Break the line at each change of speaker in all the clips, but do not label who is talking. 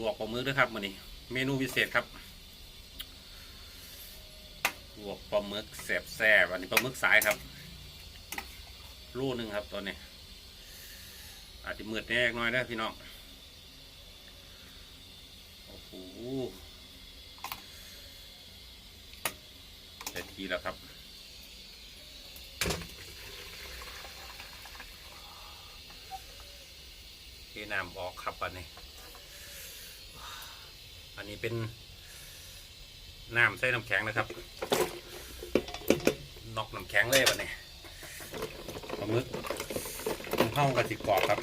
ลวกปลาหมึกด้วยครับวันนี้ เมนูพิเศษครับ ลวกปลาหมึกแสบแซ่บอันนี้ปลาหมึกสายครับรูหนึ่งครับตัวนี้ อาจจะมืดแน่น้อยนะพี่น้อง โอ้โหได้ทีแล้วครับเทน้ำออกครับอันนี้ อันนี้เป็นน้ำใส่น้ำแข็งนะครับนอกน้ำแข็งเลยวันนี้ปลาหมึกมันเข้ากระสิกรอบครับ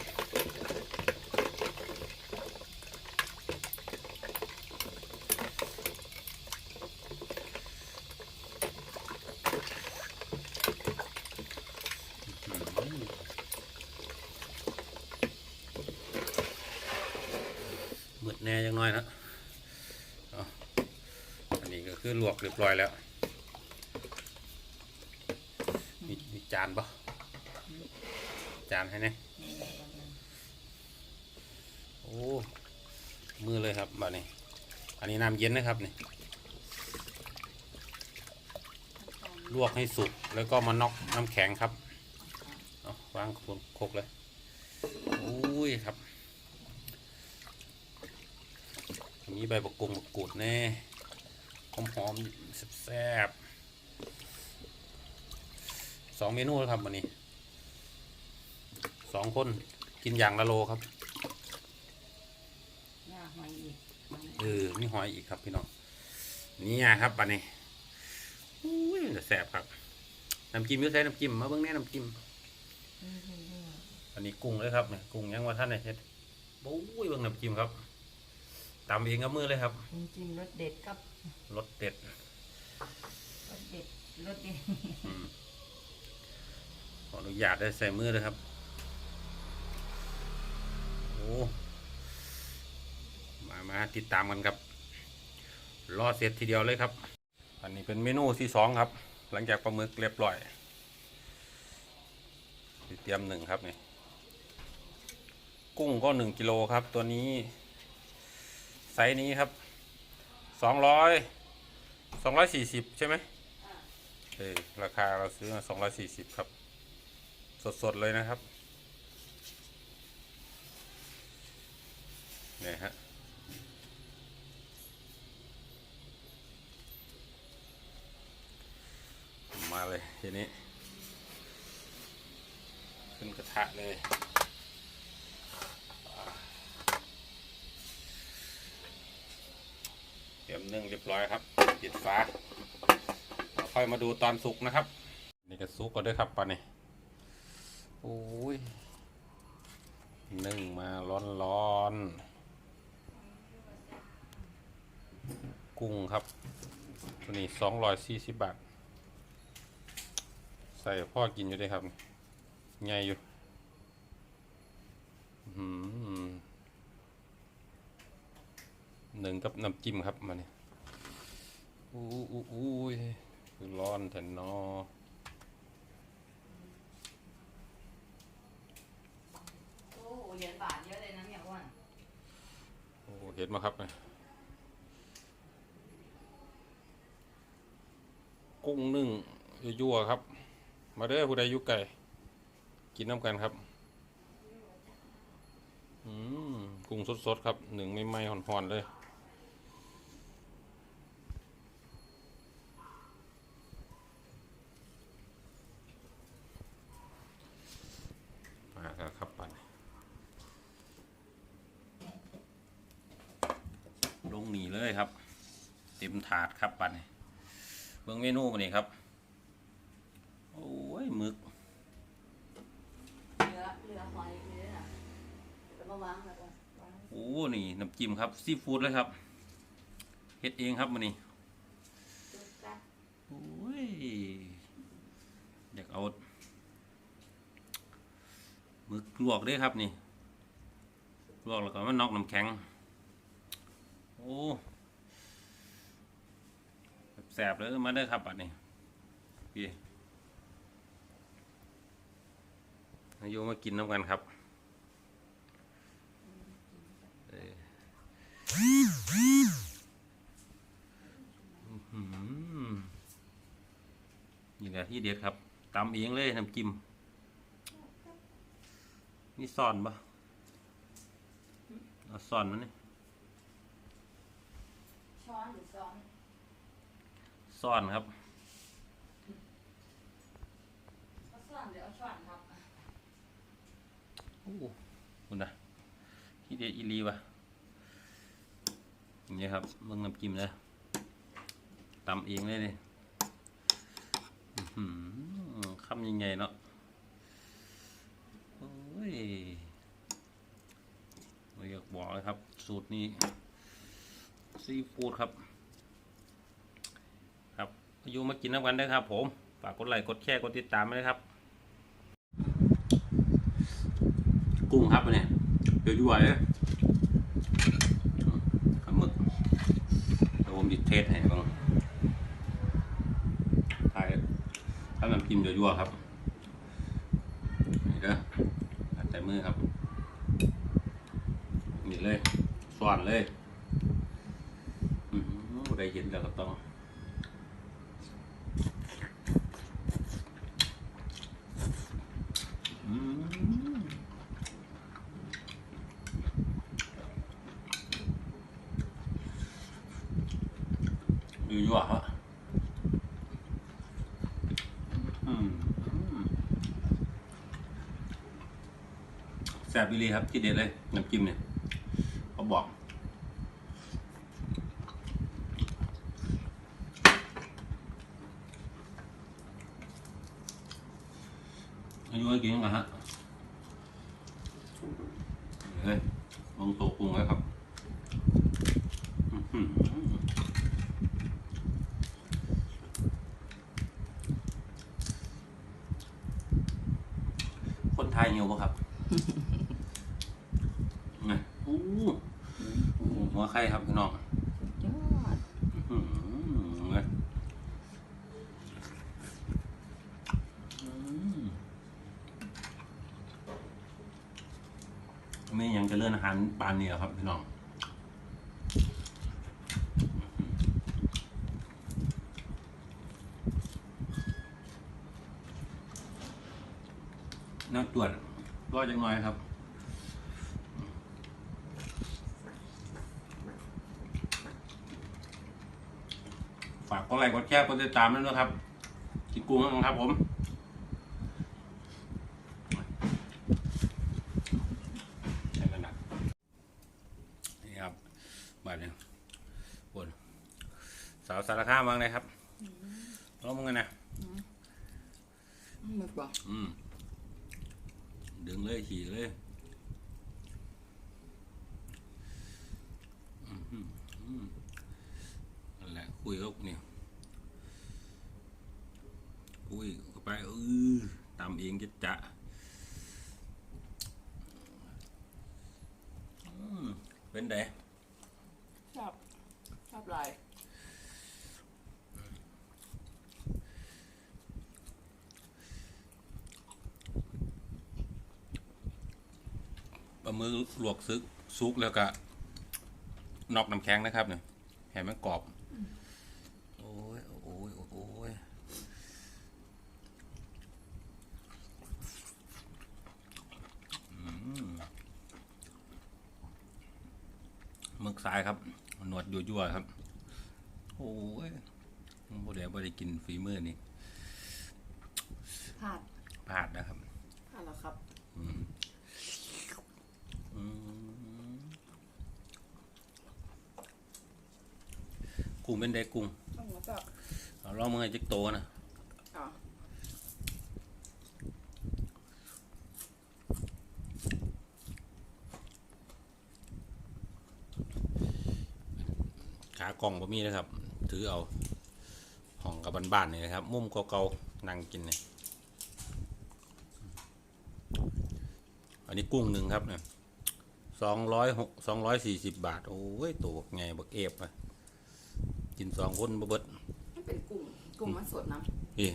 มืดแน่ยังน้อยนะ คือลวกเรียบร้อยแล้ว มีมีจานปะจานให้เนี่ยโอ้ มือเลยครับแบบนี้ อันนี้น้ำเย็นนะครับนี่ลวกให้สุกแล้วก็มาน็อกน้ำแข็งครับวางคนคกเลยโอ้ยครับ มีใบบักกงบักกูดแน่ หอมหอมๆแซ่บๆสองเมนูแล้วครับวันนี้สองคนกินอย่างละโลครับ
หน้าหอยอีก
เออมีหอยอีกครับพี่น้องนี่ครับปันนี้อุ้ยจะแซ่บครับน้ำจิ้มอยุ่ใส่น้ำจิ้มมาเบิ่งแน่น้ำจิ้มอันนี้กุ้งเลยครับเนี่ยกุ้งยังว่าท่านเนี่ยเฮ็ดโอ้ยเบิ่งน้ำจิ้มครับ ตำเองกับมือเลยครับ
จริงๆรสเด็ดกับ
รสเด็ด
รสเด็ดรสเด็ด
อืมขออนุญาตได้ใส่มือเลยครับ โอ้มามาติดตามกันครับ รอเสร็จทีเดียวเลยครับ อันนี้เป็นเมนูที่สองครับ หลังจากปลาหมึกเรียบร้อยเตรียมหนึ่งครับนี่กุ้งก็หนึ่งกิโลครับ ตัวนี้ ไซส์นี้ครับสองร้อยสองร้อยสี่สิบใช่ไหมเออราคาเราซื้อมาสองร้อยสี่สิบครับ สดๆเลยนะครับเนี่ยฮะมาเลยทีนี้ ขึ้นกระทะเลยเตรียม นึ่งเรียบร้อยครับปิดฝาค่อยมาดูตอนสุกนะครับ นี่ก็สุกก็ได้ครับปลานี่โอ้ยนึ่งมาร้อนๆ กุ้งครับตัวนี้สองร้อยสี่สิบบาท ใส่พ่อกินอยู่ด้วยครับใหญ่อยู่หนึ่งกับน้ำจิ้มครับมาเนี่ย อู้อู้อู้ยคือร้อนแต่นอ
โอ้โหเหรียญบาทเยอะเลยนะเนี่ยอ้วน
โอ้เห็นไหมครับเนี่ยกุ้งนึ่งยั่วๆครับ มาเด้อผู้ใดยุกไก่ กินน้ำกันครับ อืมกุ้งสดๆครับหนึ่งไม่ไหม้ห่อนๆเลย มาแล้วครับปันลงหนีเลยครับ เต็ม ถาดครับปันเบื้องเมนูมันนี่ครับ โอ้ยหมึก
เหลือเหลือหอยเหลือน่ะแล้วมาวางแล้วก็วาง
โอ้นี่น้ำจิ้มครับซีฟู้ดเลยครับเฮ็ดเองครับมันนี่
จุดจ้ะ
โอ้ยอยากเอาหมึกลวกด้วยครับนี่ลวกแล้วก็มันนอกน้ำแข็ง โอ้แแสบๆเลยมาได้ครับบัดนี้พี่นายุมากินน้ำกันครับนี่แหละที่เด็ดครับตำเองเลยน้ำจิ้มนี่ซ่อนปะเอาซ่อนมันนี่
ช้อนหรือซ้อน
ซ่อนครับ
เอาซ้อนหรือเอาช้อนครับ
โอ้คุณนะที่เด็ดอีหลีวะนี่ครับเบิ่งน้ำจิ้มเลยตำเองเลยนี่อื้อหือคำยังไงเนาะโอ้ยไม่อยากบอกเลยครับ สูตรนี้ซีฟู้ดครับ ครับอยู่มากินน้ำกันได้ครับ ผมฝากกดไลค์กดแชร์กดติดตามไว้นะครับ กุ้งครับเนี่ยเดี๋ยวยั่วเลยขมึกเดี๋ยวผมดิเทสให้บ้างถ่ายถ้าน้ำจิ้มเดี๋ยวยั่วครับนี่เด้อใส่มือครับนี่เลยสว่านเลยได้เห็นแล้วก็ต้อง อืม อยู่ยั่วฮะอืมแซ่บอีหลีครับที่เด็ดเลยน้ำจิ้มเนี่ยเขาบอกอายุให้กินกันฮะเฮ้ยลงโต๊ะปรุงไว้ครับอื้อหือ คนไทยหิวปะครับไงอู้หูหัวไข่ครับพี่น้อง
ยอด
อื้อหือไงอืมไม่ยังจะเลื่อนอาหารปานนี้หรอกครับพี่น้องน้ำตรวจรอจังห น่อยครับฝากกดไลค์กดแชร์กดติดตามด้วยนะครับกินกุ้งนะครับผมใช้กันหนักนี่ครับบาดเนี่ยบนสาวสารคามบ้างเลยครับร้องมึงกันนะ
หมึกบ่
อืม ดึงเลยขี่เลยอืมอืมอืมนั่นแหละคุยกับเนี่ยคุยเข้าไปเออตามเองจะจะอืมเป็นไง
ชอบชอบลาย
ปลาห มือลวกซึกซุกแล้วก็นอกน้ำแข็งนะครับเนี่ยแห่มันกรอบโอ้ยโอ้ยโอ้ยอืมหมึกสายครับหนวดยั่วๆครับ โอ้ยบ่ได้บ่ได้กินฝีมือนี่
พลาด
พลาดนะครับ
พลาดแล้วครับ
อืมอืม กุ้งเป็นได้กุ้ง
ต้องแล้วก็
เอาลองมือให้จิกโตนะ
อ๋อ
ขากล่องบะมี่นะครับ ถือเอาห้องกับบ้านๆนี่นะครับ มุมเก่าๆนั่งกินเนี่ยอันนี้กุ้งหนึ่งครับเนี่ย สองร้อยหกสองร้อยสี่สิบบาท โอ้ยตัวบักไงบักเอฟอะกินสองคนบ่เบิด
มันเป็นกุ้งกุ้งมันสดนะ
นี่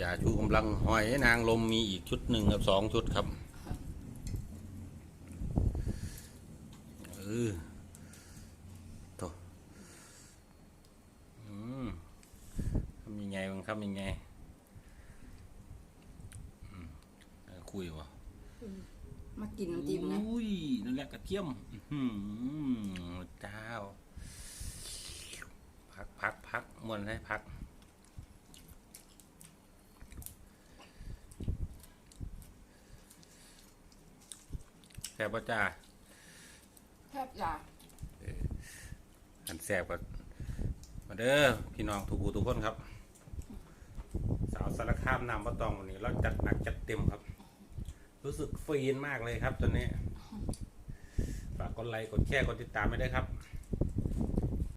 ยาชูกำลังหอยนางลมมีอีกชุดหนึ่งกับสองชุดครับเออโถอืมทำยังไงบ้างครับำยังไงอืมเออคุยวะ
มากินน้ำจิ้มนะ
อุ้ยนั่นแหละกระเทียมอื้อหือเจ้า พักพักพักมวนให้พัก แซ่บป่ะจ้า
แทบจะ
อันแซ่บก็มาเด้อพี่น้องทุกผู้ทุกคนครับ สาวสารคามนำมาตองวันนี้เราจัดหนักจัดเต็มครับ รู้สึกฟีนมากเลยครับตอนนี้ ฝากกดไลค์ กดแชร์ กดติดตามไม่ได้วยครับ